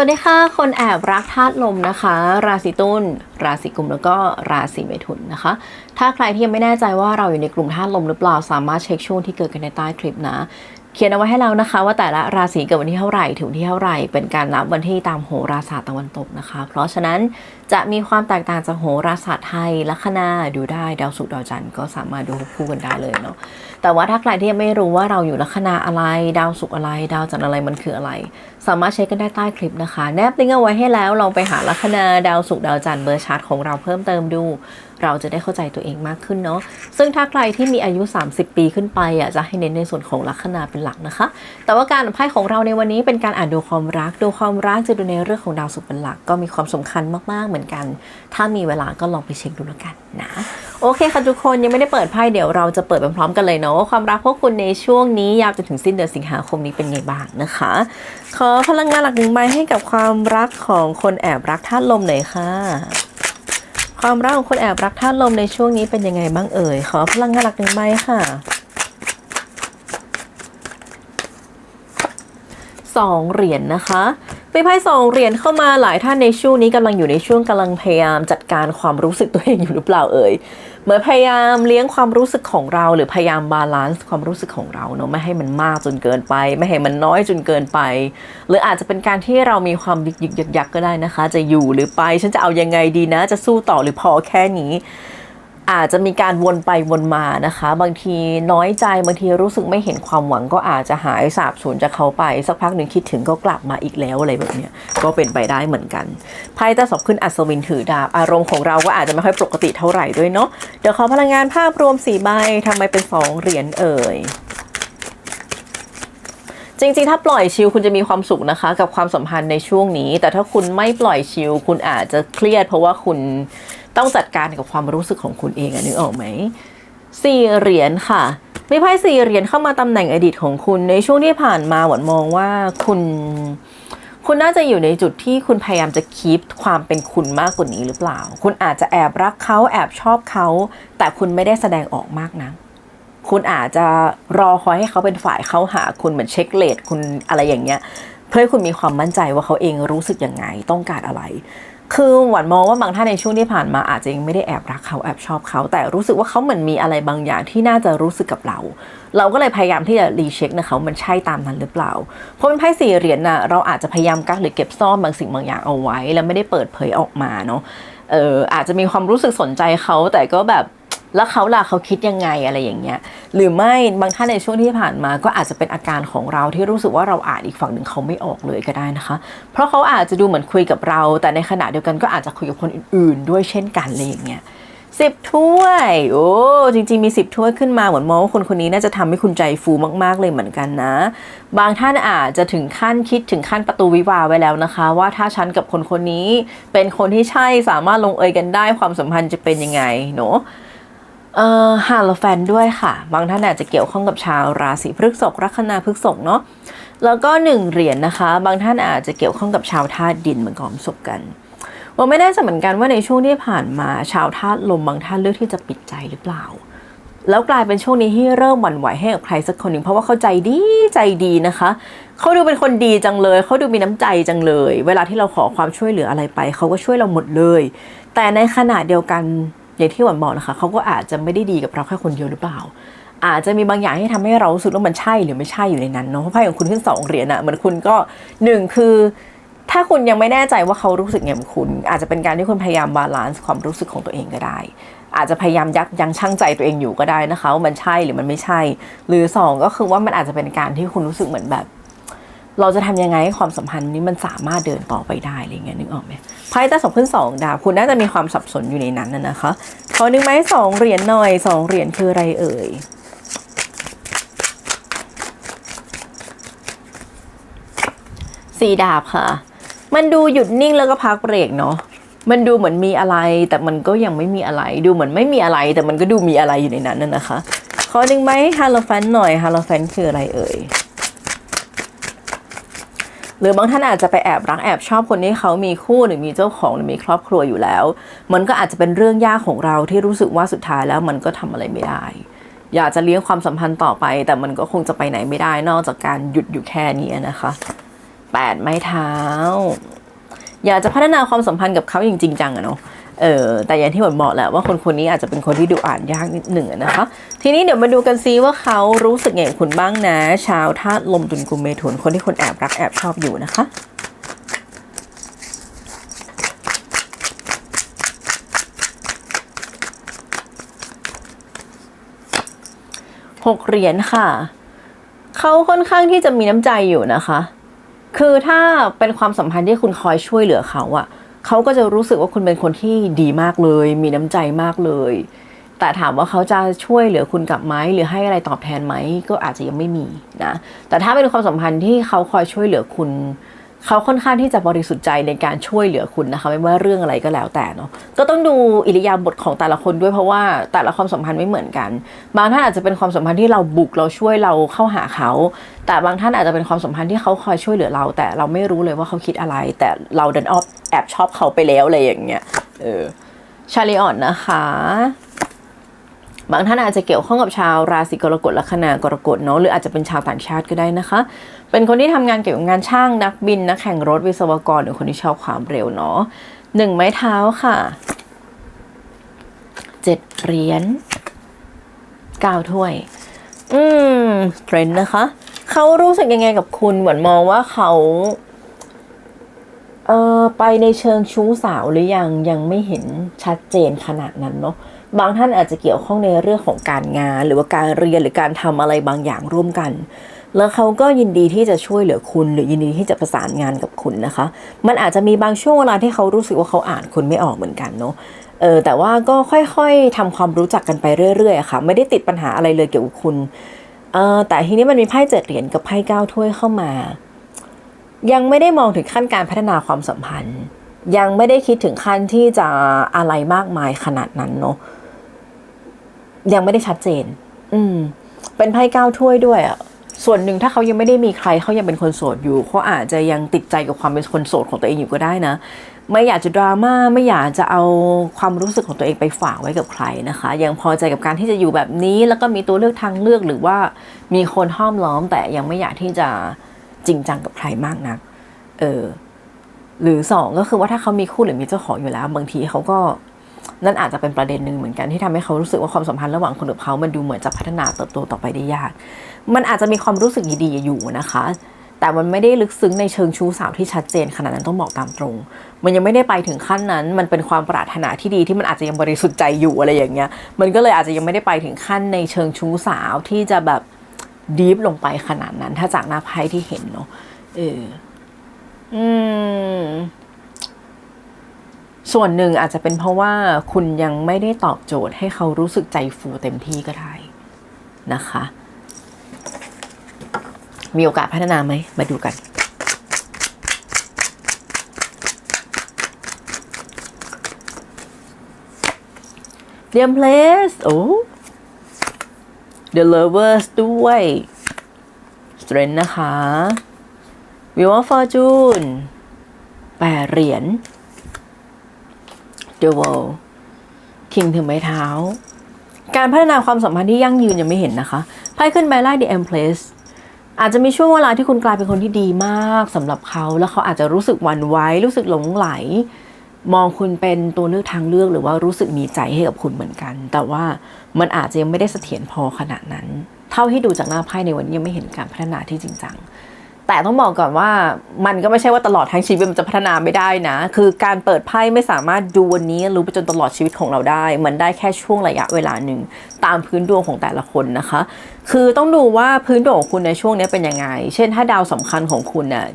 วัสดีค่ะ คนแอบรักธาตุลมนะคะ ราศีตุลราศีกุมแล้วก็ราศีเมถุนนะคะ ถ้าใครที่ยังไม่แน่ใจว่าเราอยู่ในกลุ่มธาตุลมหรือเปล่าสามารถเช็คช่วงที่เกิดกันในใต้คลิปนะ ขียนเอาไว้ให้แล้วนะคะ ว่าแต่ละราศีเกิดวันที่เท่าไหร่ถึงวันที่เท่าไหร่ เป็นการนับวันที่ตามโหราศาสตร์ตะวันตกนะคะ เพราะฉะนั้นจะมีความแตกต่างจากโหราศาสตร์ไทยลัคนาดูได้ดาวศุกร์ดาวจันทร์ก็สามารถดูคู่กันได้เลยเนาะแต่ว่าถ้าใครที่ยังไม่รู้ว่าเราอยู่ลัคนาอะไร ดาวศุกร์อะไร ดาวจันทร์อะไรมันคืออะไร สามารถเช็คกันได้ใต้คลิปนะคะ แนบลิงก์เอาไว้ให้แล้วลองไปหาลัคนาดาวศุกร์ดาวจันทร์เบอร์ชาร์ตของเราเพิ่มเติมดู เราจะได้เข้าใจตัวเองมากขึ้นเนาะซึ่งถ้าใครที่มีอายุ 30 ปีขึ้นไปอะจะให้เน้นในส่วนของลัคนาเป็นหลักนะคะ แต่ว่าการไพ่ของเราในวันนี้เป็นการอ่านดูความรัก ดูความรักจะดูในเรื่องของดาวศุกร์เป็นหลัก ก็มีความสำคัญมากๆเหมือนกัน ถ้ามีเวลาก็ลองไปเช็คดูแล้วกันนะโอเคค่ะทุกคนยังไม่ได้เปิดไพ่เดี๋ยวเราจะเปิดไปพร้อมกันเลยเนาะความรักพวกคุณในช่วงนี้ยาวจนถึงสิ้นเดือนสิงหาคมนี้เป็นไงบ้างนะคะ ขอพลังงานหลักหนึ่งใบให้กับความรักของคนแอบรักธาตุลมหน่อยค่ะ ความรักของคนแอบรักท่านลมในช่วงนี้เป็นยังไงบ้างเอ่ย ขอพลังงานหลักหนึ่งใบค่ะสองเหรียญนะคะมีไพ่สองเหรียญเข้ามาหลายท่านในช่วงนี้กำลังอยู่ในช่วงกำลังพยายามจัดการความรู้สึกตัวเองอยู่หรือเปล่าเอ่ย เหมือนพยายามเลี้ยงความรู้สึกของเรา หรือพยายามบาลานซ์ความรู้สึกของเราเนาะไม่ให้มันมากจนเกินไป ไม่ให้มันน้อยจนเกินไป หรืออาจจะเป็นการที่เรามีความยึกยึกยักยักก็ได้นะคะ จะอยู่หรือไปฉันจะเอายังไงดีนะ จะสู้ต่อหรือพอแค่นี้ อาจจะมีการวนไปวนมานะคะ บางทีน้อยใจบางทีรู้สึกไม่เห็นความหวังก็อาจจะหายสาบสูญจากเขาไป สักพักหนึ่งคิดถึงก็กลับมาอีกแล้วอะไรแบบเนี้ยก็เป็นไปได้เหมือนกันไพ่ตาสอบขึ้นอัศวินถือดาบอารมณ์ของเราก็อาจจะไม่ค่อยปกติเท่าไหร่ด้วยเนาะเดี๋ยวขอพลังงานภาพรวมสี่ใบทำไมเป็นสองเหรียญเอ่ยจริงๆ ถ้าปล่อยชิลคุณจะมีความสุขนะคะ กับความสัมพันธ์ในช่วงนี้ แต่ถ้าคุณไม่ปล่อยชิลคุณอาจจะเครียด เพราะว่าคุณ ต้องจัดการกับความรู้สึกของคุณเองอะนึกออกไหมสี่เหรียญค่ะมีไพ่สี่เหรียญเข้ามาตำแหน่งอดีตของคุณในช่วงที่ผ่านมาหวนมองว่าคุณ คุณน่าจะอยู่ในจุดที่คุณพยายามจะคีปความเป็นคุณมากกว่านี้หรือเปล่า คุณอาจจะแอบรักเขาแอบชอบเขา แต่คุณไม่ได้แสดงออกมากนะคุณอาจจะรอคอยให้เขาเป็นฝ่ายเข้าหาคุณเหมือนเช็คเลทคุณอะไรอย่างเงี้ย เพื่อให้คุณมีความมั่นใจว่าเขาเองรู้สึกยังไงต้องการอะไร คือหวานมองว่าบางท่านในช่วงที่ผ่านมาอาจจะยังไม่ได้แอบรักเขาแอบชอบเขา แต่รู้สึกว่าเขาเหมือนมีอะไรบางอย่างที่น่าจะรู้สึกกับเรา เราก็เลยพยายามที่จะรีเช็คนะคะว่ามันใช่ตามนั้นหรือเปล่า เพราะเป็นไพ่สี่เหรียญน่ะเราอาจจะพยายามกักหรือเก็บซ่อนบางสิ่งบางอย่างเอาไว้ แล้วไม่ได้เปิดเผยออกมาเนาะเอออาจจะมีความรู้สึกสนใจเขาแต่ก็แบบ แล้วเขาล่ะเขาคิดยังไงอะไรอย่างเงี้ยหรือไม่บางท่านในช่วงที่ผ่านมาก็อาจจะเป็นอาการของเราที่รู้สึกว่าเราอ่านอีกฝั่งหนึ่งเขาไม่ออกเลยก็ได้นะคะ เพราะเขาอาจจะดูเหมือนคุยกับเรา แต่ในขณะเดียวกันก็อาจจะคุยกับคนอื่นๆ ด้วยเช่นกันอะไรอย่างเงี้ยสิบถ้วย โอ้ จริง ๆ มีสิบถ้วยขึ้นมา เหมือนมองว่าคนคนนี้น่าจะทำให้คุณใจฟูมาก ๆ เลยเหมือนกันนะ บางท่านอาจจะถึงขั้นคิดถึงขั้นประตูวิวาไว้แล้วนะคะ ว่าถ้าฉันกับคนคนนี้เป็นคนที่ใช่สามารถลงเอยกันได้ความสัมพันธ์จะเป็นยังไงเนาะ เอ่อฮาโลแฟนด้วยค่ะ บางท่านอาจจะเกี่ยวข้องกับชาวราศีพฤษภลัคนาพฤษภเนาะแล้วก็หนึ่งเหรียญนะคะ บางท่านอาจจะเกี่ยวข้องกับชาวธาตุดินเหมือนกับประสบกันว่าไม่แน่ใจเหมือนกันว่าในช่วงที่ผ่านมาชาวธาตุลมบางท่านเลือกที่จะปิดใจหรือเปล่า แล้วกลายเป็นช่วงนี้ที่เริ่มหวั่นไหวให้กับใครสักคนหนึ่งเพราะว่าเขาใจดีใจดีนะคะเขาดูเป็นคนดีจังเลยเขาดูมีน้ำใจจังเลย เวลาที่เราขอความช่วยเหลืออะไรไปเขาก็ช่วยเราหมดเลย แต่ในขณะเดียวกัน อย่างที่หวันบอกนะคะเขาก็อาจจะไม่ได้ดีกับเราแค่คนเดียวหรือเปล่า อาจจะมีบางอย่างที่ทำให้เรารู้สึกว่ามันใช่หรือไม่ใช่อยู่ในนั้นเนาะเพราะไพ่ของคุณขึ้นสองเหรียญอะเหมือนคุณก็หนึ่งคือ ถ้าคุณยังไม่แน่ใจว่าเขารู้สึกไงกับคุณ อาจจะเป็นการที่คุณพยายามบาลานซ์ความรู้สึกของตัวเองก็ได้ อาจจะพยายามยักยั้งชั่งใจตัวเองอยู่ก็ได้นะคะว่ามันใช่หรือมันไม่ใช่ หรือสองก็คือว่ามันอาจจะเป็นการที่คุณรู้สึกเหมือนแบบ เราจะทำยังไงให้ความสัมพันธ์นี้มันสามารถเดินต่อไปได้อะไรเงี้ยนึกออกไหมไพ่ตาสองขึ้นสองดาวคุณน่าจะมีความสับสนอยู่ในนั้นน่ะนะคะขอหนึ่งไหมสองเหรียญหน่อยสองเหรียญคืออะไรเอ่ยสี่ดาบค่ะ มันดูหยุดนิ่งแล้วก็พักเบรกเนาะมันดูเหมือนมีอะไรแต่มันก็ยังไม่มีอะไร ดูเหมือนไม่มีอะไร แต่มันก็ดูมีอะไรอยู่ในนั้นน่ะนะคะ ขอหนึ่งไหมฮาโลแฟนหน่อยฮาโลแฟนคืออะไรเอ่ย หรือบางท่านอาจจะไปแอบรักแอบชอบคนที่เขามีคู่หรือมีเจ้าของหรือมีครอบครัวอยู่แล้ว มันก็อาจจะเป็นเรื่องยากของเราที่รู้สึกว่าสุดท้ายแล้วมันก็ทำอะไรไม่ได้ อยากจะเลี้ยงความสัมพันธ์ต่อไป แต่มันก็คงจะไปไหนไม่ได้นอกจากการหยุดอยู่แค่นี้นะคะแปดไม้เท้า อยากจะพัฒนาความสัมพันธ์กับเขาจริงจังอะเนาะ เออแต่อย่างที่ผมบอกแหละว่าคนคนนี้อาจจะเป็นคนที่ดูอ่านยากนิดหนึ่งนะคะ ทีนี้เดี๋ยวมาดูกันซิว่าเขารู้สึกไงกับคุณบ้างนะ ชาวธาตุลมตุลกุมเมถุนคนที่คนแอบรักแอบชอบอยู่นะคะหกเหรียญค่ะ เขาค่อนข้างที่จะมีน้ำใจอยู่นะคะ คือถ้าเป็นความสัมพันธ์ที่คุณคอยช่วยเหลือเขาอะ เขาก็จะรู้สึกว่าคุณเป็นคนที่ดีมากเลย มีน้ำใจมากเลย แต่ถามว่าเขาจะช่วยเหลือคุณกลับไหมหรือให้อะไรตอบแทนไหมก็อาจจะยังไม่มีนะแต่ถ้าเป็นความสัมพันธ์ที่เขาคอยช่วยเหลือคุณ เขาค่อนข้างที่จะบริสุทธิ์ใจในการช่วยเหลือคุณนะคะไม่ว่าเรื่องอะไรก็แล้วแต่เนาะก็ต้องดูอิริยาบถของแต่ละคนด้วยเพราะว่าแต่ละความสัมพันธ์ไม่เหมือนกัน บางท่านอาจจะเป็นความสัมพันธ์ที่เราบุกเราช่วยเราเข้าหาเขา แต่บางท่านอาจจะเป็นความสัมพันธ์ที่เขาคอยช่วยเหลือเรา แต่เราไม่รู้เลยว่าเขาคิดอะไร แต่เราดันออฟแอบชอบเขาไปแล้วอะไรอย่างเงี้ยเออชาลีออนนะคะ บางท่านอาจจะเกี่ยวข้องกับชาวราศีกรกฎลัคนากรกฎเนาะหรืออาจจะเป็นชาวต่างชาติก็ได้นะคะ เป็นคนที่ทำงานเกี่ยวกับงานช่างนักบินนักแข่งรถวิศวกรหรือคนที่ชอบความเร็วเนาะหนึ่งไม้เท้าค่ะเจ็ดเหรียญเก้าถ้วย อืมเทรนด์นะคะ เขารู้สึกยังไงกับคุณเหมือนมองว่าเขา เออไปในเชิงชู้สาวหรือยังยังไม่เห็นชัดเจนขนาดนั้นเนาะบางท่านอาจจะเกี่ยวข้องในเรื่องของการงาน หรือว่าการเรียนหรือการทำอะไรบางอย่างร่วมกัน แล้วเขาก็ยินดีที่จะช่วยเหลือคุณ หรือยินดีที่จะประสานงานกับคุณนะคะ มันอาจจะมีบางช่วงเวลาที่เขารู้สึกว่าเขาอ่านคุณไม่ออกเหมือนกันเนาะเออแต่ว่าก็ค่อยๆทำความรู้จักกันไปเรื่อยๆค่ะ ไม่ได้ติดปัญหาอะไรเลยเกี่ยวกับคุณเออแต่ทีนี้มันมีไพ่เจ็ดเหรียญกับไพ่เก้าถ้วยเข้ามา ยังไม่ได้มองถึงขั้นการพัฒนาความสัมพันธ์ ยังไม่ได้คิดถึงขั้นที่จะอะไรมากมายขนาดนั้นเนาะยังไม่ได้ชัดเจน อืม เป็นไพ่ก้าวถ้วยด้วยอะส่วนหนึ่งถ้าเขายังไม่ได้มีใครเขายังเป็นคนโสดอยู่เขาอาจจะยังติดใจกับความเป็นคนโสดของตัวเองอยู่ก็ได้นะ ไม่อยากจะดราม่าไม่อยากจะเอาความรู้สึกของตัวเองไปฝากไว้กับใครนะคะ ยังพอใจกับการที่จะอยู่แบบนี้ แล้วก็มีตัวเลือกทางเลือกหรือว่ามีคนห้อมล้อมแต่ยังไม่อยากที่จะ จริงจังกับใครมากนัก เออ หรือสองก็คือว่าถ้าเขามีคู่หรือมีเจ้าของอยู่แล้ว บางทีเขาก็นั่นอาจจะเป็นประเด็นหนึ่งเหมือนกันที่ทำให้เขารู้สึกว่าความสัมพันธ์ระหว่างคนกับเขา มันดูเหมือนจะพัฒนาเติบโตต่อไปได้ยาก มันอาจจะมีความรู้สึกดีๆอยู่นะคะ แต่มันไม่ได้ลึกซึ้งในเชิงชู้สาวที่ชัดเจนขนาดนั้นต้องบอกตามตรง มันยังไม่ได้ไปถึงขั้นนั้น มันเป็นความปรารถนาที่ดีที่มันอาจจะยังบริสุทธิ์ใจอยู่อะไรอย่างเงี้ย มันก็เลยอาจจะยังไม่ได้ไปถึงขั้นในเชิงชู้สาวที่จะแบบ ดีฟลงไปขนาดนั้น ถ้าจากหน้าไพ่ที่เห็นเนาะเอออืม ส่วนหนึ่งอาจจะเป็นเพราะว่าคุณยังไม่ได้ตอบโจทย์ให้เขารู้สึกใจฟูเต็มที่ก็ได้นะคะ มีโอกาสพัฒนาไหม มาดูกันเดียมเพลสโอ้ The Lovers ด้วย Strength นะคะ Wheel of Fortune แปดเหรียญ The World King ถึงไม้เท้า การพัฒนาความสัมพันธ์ที่ยั่งยืนยังไม่เห็นนะคะไพ่ขึ้นใบไล่ The Empress อาจจะมีช่วงเวลาที่คุณกลายเป็นคนที่ดีมากสำหรับเขา แล้วเขาอาจจะรู้สึกหวั่นไหวรู้สึกหลงไหล มองคุณเป็นตัวเลือกทางเลือกหรือว่ารู้สึกมีใจให้กับคุณเหมือนกัน แต่ว่ามันอาจจะยังไม่ได้เสถียรพอขนาดนั้น เท่าที่ดูจากหน้าไพ่ในวันนี้ยังไม่เห็นการพัฒนาที่จริงจังแต่ต้องบอกก่อนว่ามันก็ไม่ใช่ว่าตลอดทั้งชีวิตมันจะพัฒนาไม่ได้นะ คือการเปิดไพ่ไม่สามารถดูวันนี้รู้ไปจนตลอดชีวิตของเราได้ มันได้แค่ช่วงระยะเวลาหนึ่งตามพื้นดวงของแต่ละคนนะคะ คือต้องดูว่าพื้นดวงของคุณในช่วงนี้เป็นยังไง เช่น ถ้าดาวสำคัญของคุณน่ะ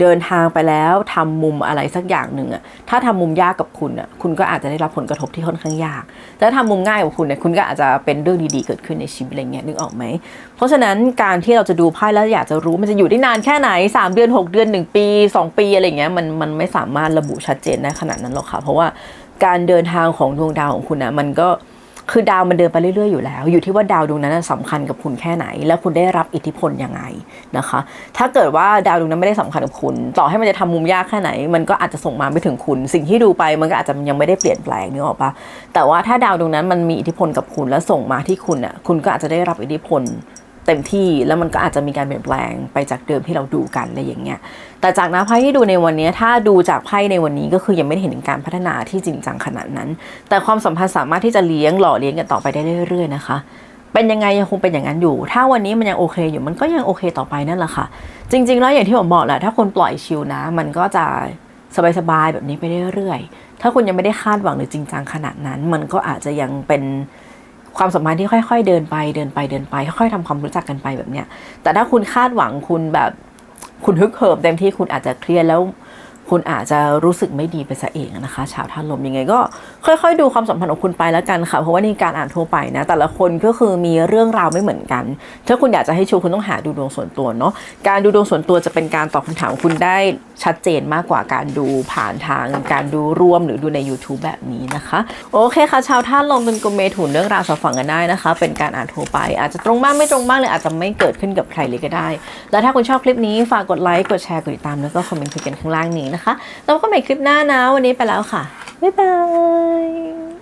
เดินทางไปแล้วทำมุมอะไรสักอย่างหนึ่งอะถ้าทำมุมยากกับคุณอะคุณก็อาจจะได้รับผลกระทบที่ค่อนข้างยาก แต่ถ้าทำมุมง่ายกับคุณเนี่ยคุณก็อาจจะเป็นเรื่องดีๆเกิดขึ้นในชีวิตอะไรเงี้ยนึกออกไหม เพราะฉะนั้นการที่เราจะดูไพ่แล้วอยากจะรู้มันจะอยู่ได้นานแค่ไหน 3 เดือน 6 เดือน 1 ปี 2 ปีอะไรเงี้ยมันมันไม่สามารถระบุชัดเจนได้ขนาดนั้นหรอกค่ะ เพราะว่าการเดินทางของดวงดาวของคุณนะมันก็ คือดาวมันเดินไปเรื่อยๆอยู่แล้ว อยู่ที่ว่าดาวดวงนั้นนะสำคัญกับคุณแค่ไหน แล้วคุณได้รับอิทธิพลยังไงนะคะ ถ้าเกิดว่าดาวดวงนั้นไม่ได้สำคัญกับคุณ ต่อให้มันจะทำมุมยากแค่ไหน มันก็อาจจะส่งมาไม่ถึงคุณ สิ่งที่ดูไปมันก็อาจจะยังไม่ได้เปลี่ยนแปลงนึกออกปะแต่ว่าถ้าดาวดวงนั้นมันมีอิทธิพลกับคุณแล้วส่งมาที่คุณอะคุณก็อาจจะได้รับอิทธิพล เต็มที่แล้วมันก็อาจจะมีการเปลี่ยนแปลงไปจากเดิมที่เราดูกันอะไรอย่างเงี้ยแต่จากน้ำไพ่ที่ดูในวันนี้ถ้าดูจากไพ่ในวันนี้ก็คือยังไม่เห็นการพัฒนาที่จริงจังขนาดนั้น แต่ความสัมพันธ์สามารถที่จะเลี้ยงหล่อเลี้ยงกันต่อไปได้เรื่อย ๆ นะคะเป็นยังไงยังคงเป็นอย่างนั้นอยู่ ถ้าวันนี้มันยังโอเคอยู่มันก็ยังโอเคต่อไปนั่นแหละค่ะ จริง ๆ แล้วอย่างที่ผมบอกแหละถ้าคนปล่อยชิลนะ มันก็จะสบายๆแบบนี้ไปเรื่อยๆถ้าคุณยังไม่ได้คาดหวังหรือจริงจังขนาดนั้น มันก็อาจจะยังเป็น ความสัมพันธ์ที่ค่อย ๆ เดินไปเดินไปเดินไป ค่อยๆทำความรู้จักกันไปแบบเนี้ยแต่ถ้าคุณคาดหวังคุณแบบคุณฮึกเหิมเต็มที่คุณอาจจะเครียดแล้ว คุณอาจจะรู้สึกไม่ดีไปซะเองนะคะชาวท่านลมยังไงก็ค่อยๆ ดูความสัมพันธ์ของคุณไปแล้วกันค่ะเพราะว่านี่การอ่านทั่วไปนะแต่ละคนก็คือมีเรื่องราวไม่เหมือนกัน ถ้าคุณอยากจะให้ชูคุณต้องหาดูดวงส่วนตัวเนาะการดูดวงส่วนตัวจะเป็นการตอบคำถามคุณได้ชัดเจนมากกว่าการดูผ่านทางการดูร่วมหรือดูใน YouTube แบบนี้นะคะโอเคค่ะชาวท่านลมเป็นกลมเมถุนเรื่องราวสอบฝังกันได้นะคะ เป็นการอ่านทั่วไป อาจจะตรงบ้างไม่ตรงบ้างเลยอาจจะไม่เกิดขึ้นกับใครเลยก็ได้ แล้วถ้าคุณชอบคลิปนี้ฝากกดไลค์กดแชร์กดติดตามแล้วก็คอมเมนต์คุยกันข้างล่างนี้นะคะแล้วก็ใหม่คลิปหน้านะ วันนี้ไปแล้วค่ะ บ๊ายบาย